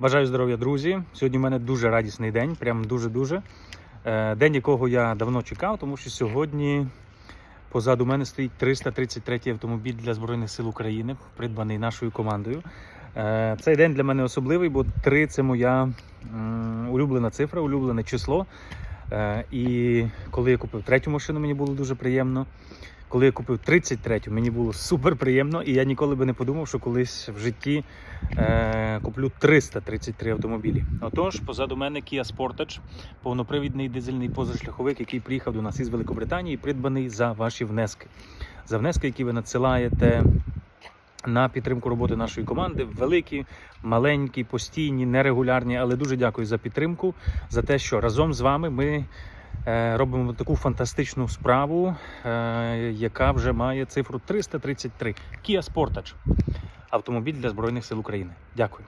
Бажаю здоров'я, друзі. Сьогодні в мене дуже радісний день, прям дуже-дуже. Е, День, якого я давно чекав, тому що сьогодні позаду мене стоїть 333 автомобіль для Збройних сил України, придбаний нашою командою. Е, Цей день для мене особливий, бо 3 це моя улюблена цифра, улюблене число. Е, І коли я купив третю машину, мені було дуже приємно. Коли я купив 33-ю, мені було супер приємно, і я ніколи би не подумав, що колись в житті е, куплю 333 автомобілі. Отож, позаду мене Kia Sportage, повнопривідний дизельний позашляховик, який приїхав до нас із Великобританії, придбаний за ваші внески. За внески, які ви надсилаєте на підтримку роботи нашої команди. Великі, маленькі, постійні, нерегулярні. Але дуже дякую за підтримку, за те, що разом з вами ми. Е, Робимо таку фантастичну справу, е, яка вже має цифру 333. Kia Sportage. Автомобіль для Збройних сил України. Дякую.